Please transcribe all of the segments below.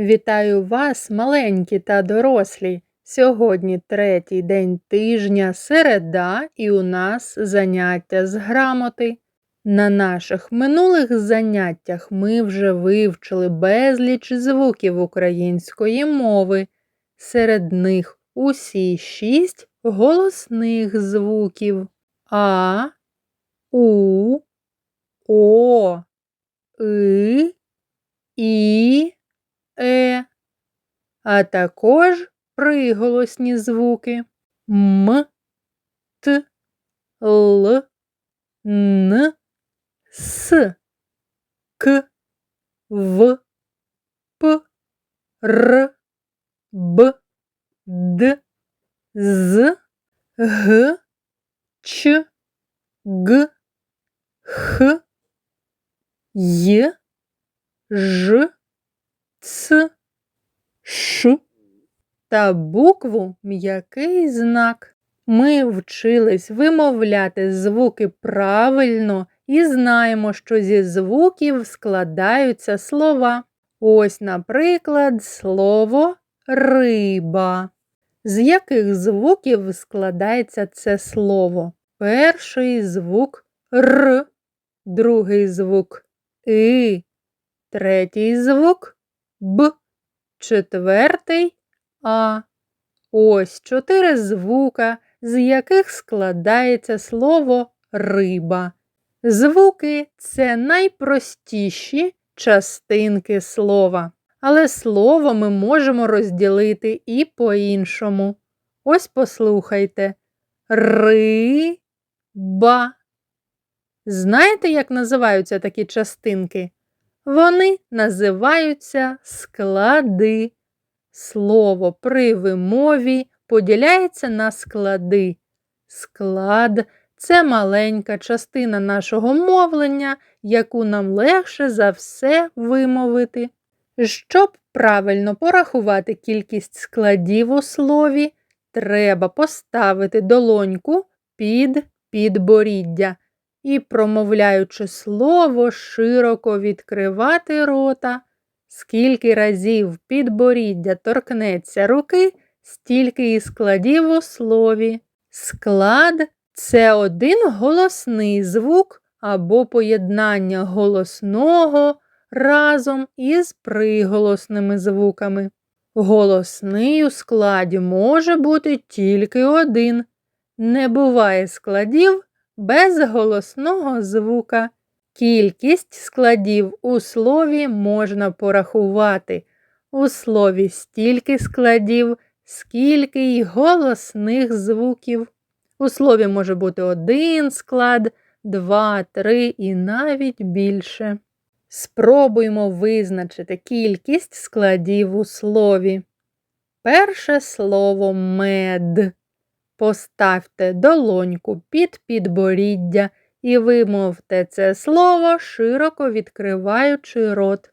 Вітаю вас, маленькі та дорослі. Сьогодні третій день тижня, середа, і у нас заняття з грамоти. На наших минулих заняттях ми вже вивчили безліч звуків української мови. Серед них усі шість голосних звуків А, У, О, И, І, Е, а також приголосні звуки. М, Т, Л, Н, С, К, В, П, Р, Б, Д, З, Г, Ч, Г, Х, Й, Ж, Ц, Ш та букву м'який знак. Ми вчились вимовляти звуки правильно і знаємо, що зі звуків складаються слова. Ось, наприклад, слово риба. З яких звуків складається це слово? Перший звук Р, другий звук И, третій звук Б, четвертий А. Ось чотири звука, з яких складається слово риба. Звуки це найпростіші частинки слова. Але слово ми можемо розділити і по-іншому. Ось послухайте. Риба. Знаєте, як називаються такі частинки? Вони називаються склади. Слово при вимові поділяється на склади. Склад це маленька частина нашого мовлення, яку нам легше за все вимовити. Щоб правильно порахувати кількість складів у слові, треба поставити долоньку під підборіддя і, промовляючи слово, широко відкривати рота. Скільки разів підборіддя торкнеться руки, стільки і складів у слові. Склад це один голосний звук або поєднання голосного разом із приголосними звуками. Голосний у складі може бути тільки один. Не буває складів без голосного звука. Кількість складів у слові можна порахувати. У слові стільки складів, скільки й голосних звуків. У слові може бути один склад, два, три і навіть більше. Спробуймо визначити кількість складів у слові. Перше слово мед. Поставте долоньку під підборіддя і вимовте це слово, широко відкриваючи рот.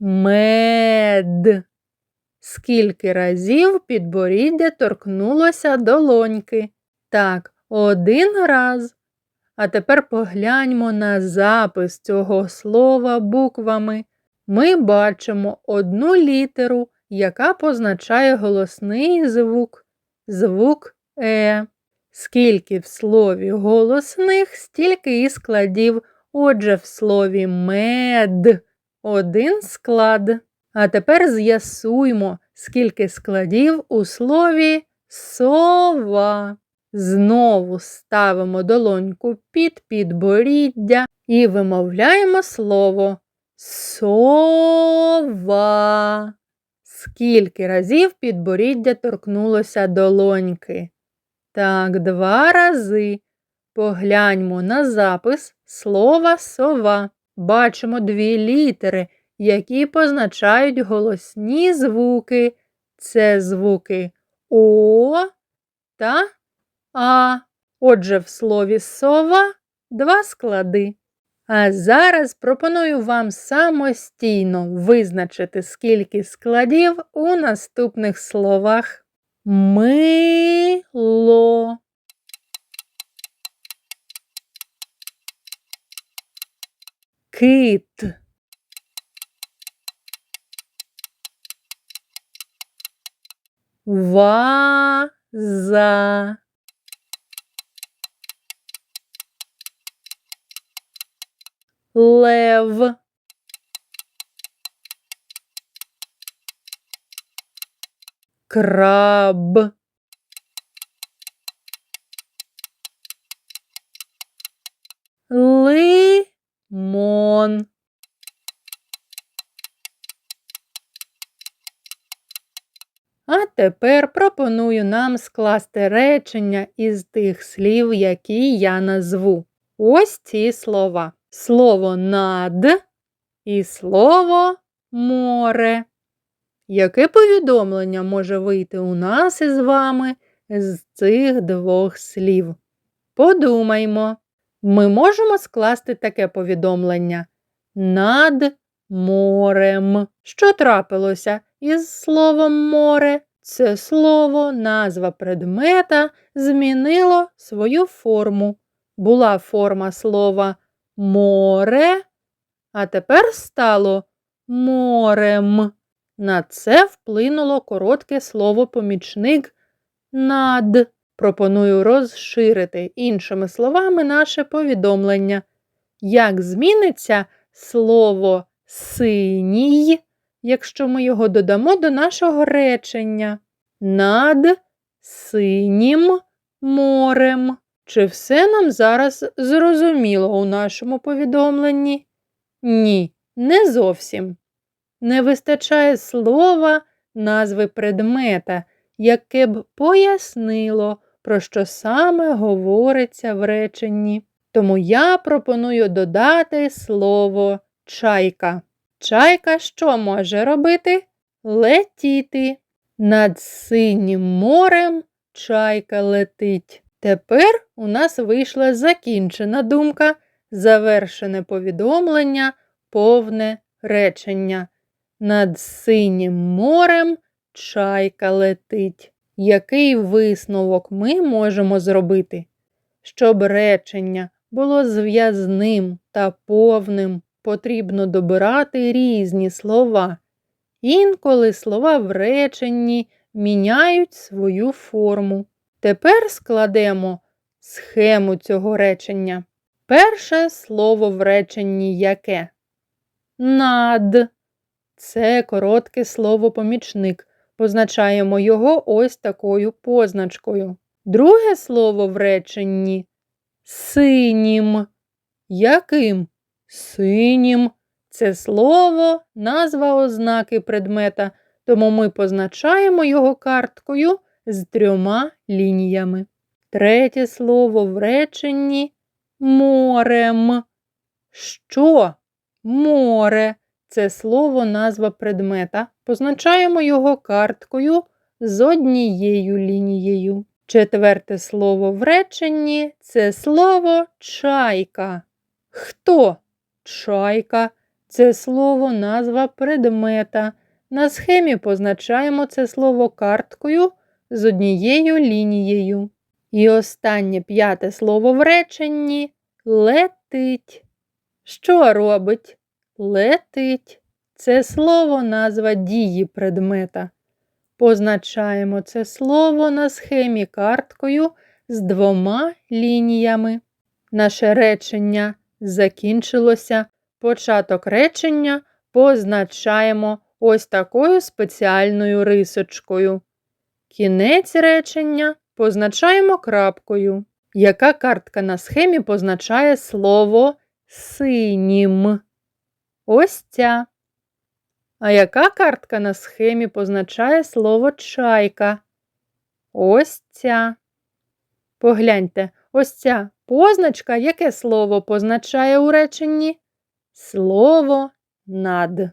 Мед. Скільки разів підборіддя торкнулося долоньки? Так, один раз. А тепер погляньмо на запис цього слова буквами. Ми бачимо одну літеру, яка позначає голосний звук. Звук Е. Скільки в слові голосних, стільки і складів. Отже, в слові мед один склад. А тепер з'ясуймо, скільки складів у слові сова. Знову ставимо долоньку під підборіддя і вимовляємо слово сова. Скільки разів підборіддя торкнулося долоньки? Так, два рази. Погляньмо на запис слова сова. Бачимо дві літери, які позначають голосні звуки. Це звуки О та А. Отже, в слові сова два склади. А зараз пропоную вам самостійно визначити, скільки складів у наступних словах. Мило. Кит. ваза. Лев. Краб. Лимон. А тепер пропоную нам скласти речення із тих слів, які я назву. Ось ці слова. Слово над і слово море. Яке повідомлення може вийти у нас із вами з цих двох слів? Подумаймо. Ми можемо скласти таке повідомлення над морем. Що трапилося із словом море? Це слово, назва предмета змінило свою форму. Була форма слова море, а тепер стало морем. На це вплинуло коротке слово помічник над. Пропоную розширити іншими словами наше повідомлення. Як зміниться слово синій, якщо ми його додамо до нашого речення? Над синім морем. Чи все нам зараз зрозуміло у нашому повідомленні? Ні, не зовсім. Не вистачає слова назви предмета, яке б пояснило, про що саме говориться в реченні. Тому я пропоную додати слово чайка. Чайка що може робити? Летіти. Над синім морем чайка летить. Тепер у нас вийшла закінчена думка, завершене повідомлення, повне речення. Над синім морем чайка летить. Який висновок ми можемо зробити? Щоб речення було зв'язним та повним, потрібно добирати різні слова. Інколи слова в реченні міняють свою форму. Тепер складемо схему цього речення. Перше слово в реченні яке? Над. Це коротке слово помічник. Позначаємо його ось такою позначкою. Друге слово в реченні синім. Яким? Синім. Це слово, назва ознаки предмета, тому ми позначаємо його карткою з трьома лініями. Третє слово в реченні морем. Що? Море. Це слово назва предмета. Позначаємо його карткою з однією лінією. Четверте слово в реченні це слово чайка. Хто? Чайка. Це слово назва предмета. На схемі позначаємо це слово карткою з однією лінією. І останнє п'яте слово в реченні летить. Що робить? Летить. Це слово назва дії предмета. Позначаємо це слово на схемі карткою з двома лініями. Наше речення закінчилося. Початок речення позначаємо ось такою спеціальною рисочкою. Кінець речення позначаємо крапкою. Яка картка на схемі позначає слово синім? Ось ця. А яка картка на схемі позначає слово чайка? Ось ця. Погляньте, ось ця позначка, яке слово позначає у реченні? Слово над.